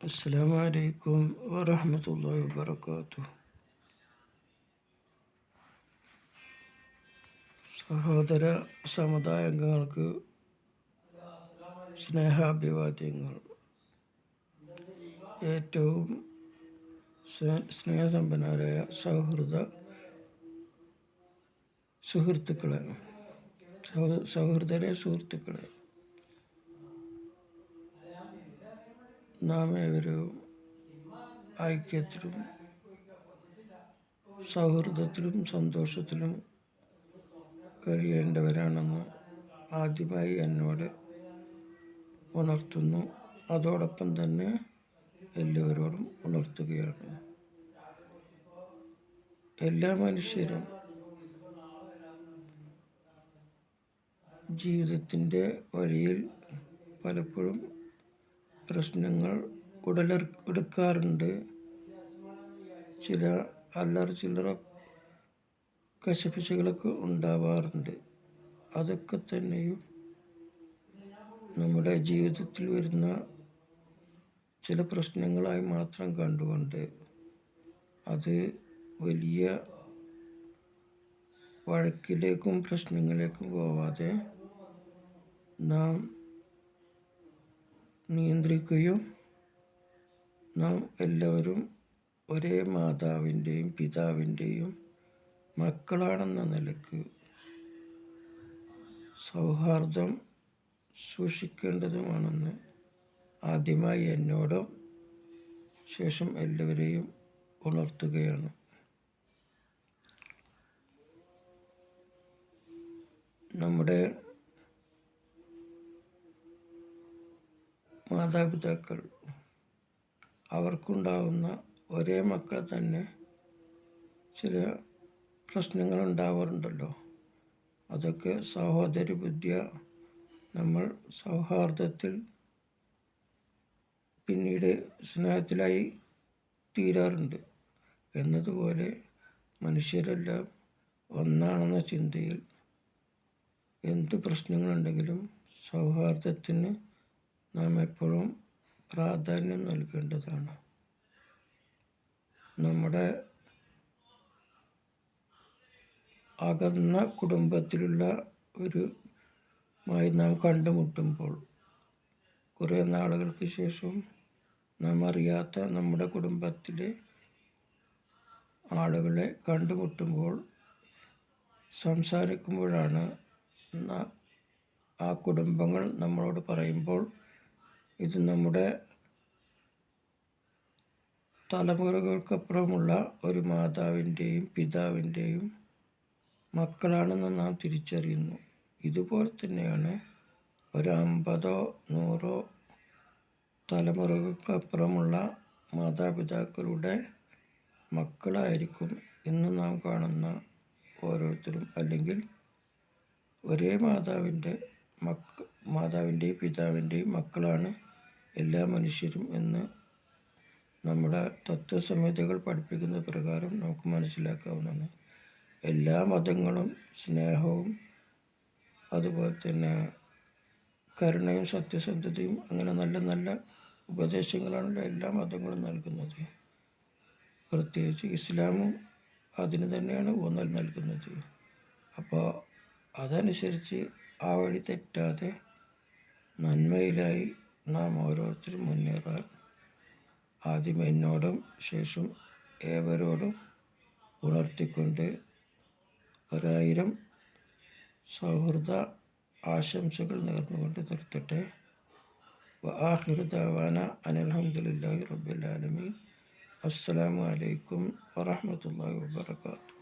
السلام عليكم ورحمة الله وبركاته സഹോദര സമുദായങ്ങൾക്ക് സ്നേഹാഭിവാദ്യങ്ങൾ ഏറ്റവും സ്നേഹസമ്പന്നരായ സൗഹൃദ സുഹൃത്തുക്കളെ സൗഹൃദരെ സുഹൃത്തുക്കളെ നാം ഏവരും ഐക്യത്തിലും സൗഹൃദത്തിലും സന്തോഷത്തിലും കഴിയേണ്ടവരാണെന്ന് ആദ്യമായി എന്നോട് ഉണർത്തുന്നു. അതോടൊപ്പം തന്നെ എല്ലാവരോടും ഉണർത്തുകയാണ്. എല്ലാ മനുഷ്യരും ജീവിതത്തിന്റെ വഴിയിൽ പലപ്പോഴും പ്രശ്നങ്ങൾ ഉടലെടുക്കാറുണ്ട് ചില അല്ലറ ചില്ലറ കശപിശകളൊക്കെ ഉണ്ടാവാറുണ്ട്. അതൊക്കെ തന്നെയും നമ്മുടെ ജീവിതത്തിൽ വരുന്ന ചില പ്രശ്നങ്ങളായി മാത്രം കണ്ടുകൊണ്ട് അത് വലിയ വഴക്കിലേക്കും പ്രശ്നങ്ങളിലേക്കും പോവാതെ നാം നിയന്ത്രിക്കുകയും നാം എല്ലാവരും ഒരേ മാതാവിന്റെയും പിതാവിന്റെയും മക്കളാണെന്ന നിലയ്ക്ക് സൗഹാർദ്ദം സൂക്ഷിക്കേണ്ടതുമാണെന്ന് ആദ്യമായി എന്നോടും ശേഷം എല്ലാവരെയും ഉണർത്തുകയാണ്. നമ്മുടെ മാതാപിതാക്കൾ. അവർക്കുണ്ടാവുന്ന ഒരേ മക്കൾ തന്നെ ചില പ്രശ്നങ്ങൾ ഉണ്ടാവാറുണ്ടല്ലോ അതൊക്കെ സഹോദരി ബുദ്ധിയ നമ്മൾ സൗഹാർദ്ദത്തിൽ പിന്നീട് സ്നേഹത്തിലായി തീരാറുണ്ട്. എന്നതുപോലെ മനുഷ്യരെല്ലാം ഒന്നാണെന്ന ചിന്തയിൽ എന്ത് പ്രശ്നങ്ങളുണ്ടെങ്കിലും സൗഹാർദ്ദത്തിന് നാം എപ്പോഴും പ്രാധാന്യം നൽകേണ്ടതാണ്. നമ്മുടെ അകന്ന കുടുംബത്തിലുള്ള ഒരു മായി നാം കണ്ടുമുട്ടുമ്പോൾ കുറേ നാളുകൾക്ക് ശേഷം നാം അറിയാത്ത നമ്മുടെ കുടുംബത്തിലെ ആളുകളെ കണ്ടുമുട്ടുമ്പോൾ സംസാരിക്കുമ്പോഴാണ് ആ കുടുംബങ്ങൾ നമ്മളോട് പറയുമ്പോൾ ഇത് നമ്മുടെ തലമുറകൾക്കപ്പുറമുള്ള ഒരു മാതാവിന്റെയും പിതാവിന്റെയും മക്കളാണെന്ന് നാം തിരിച്ചറിയുന്നു. ഇതുപോലെ തന്നെയാണ് ഒരു അമ്പതോ നൂറോ തലമുറകൾക്കപ്പുറമുള്ള മാതാപിതാക്കളുടെ മക്കളായിരിക്കും ഇന്ന് നാം കാണുന്ന ഓരോരുത്തരും. അല്ലെങ്കിൽ ഒരേ മാതാവിന്റെ മക്ക മാതാവിന്റെയും പിതാവിന്റെയും മക്കളാണ് എല്ലാ മനുഷ്യരും എന്ന് നമ്മുടെ തത്വസംഹിതകൾ പഠിപ്പിക്കുന്ന പ്രകാരം നമുക്ക് മനസ്സിലാക്കാവുന്നതാണ്. എല്ലാ മതങ്ങളും സ്നേഹവും അതുപോലെ തന്നെ കരുണയും സത്യസന്ധതയും അങ്ങനെ നല്ല നല്ല ഉപദേശങ്ങളാണല്ലോ എല്ലാ മതങ്ങളും നൽകുന്നത്. പ്രത്യേകിച്ച് ഇസ്ലാമും അതിന് തന്നെയാണ് ഊന്നൽ നൽകുന്നത്. അപ്പോൾ അതനുസരിച്ച് ആ വഴി തെറ്റാതെ നന്മയിലായി നാം ഓരോരുത്തരും മുന്നേറാൻ ആദ്യം എന്നോടും ശേഷം ഏവരോടും ഉണർത്തിക്കൊണ്ട് ഒരായിരം സൗഹൃദ ആശംസകൾ നേർന്നുകൊണ്ട് നിർത്തട്ടെ. ആഹിർ അനഹമ്മദില്ലാഹി റബ്ബുലാലമി അസ്സലാമു അലൈക്കും വറഹമത്തല്ലാഹി വാബർക്കാത്തു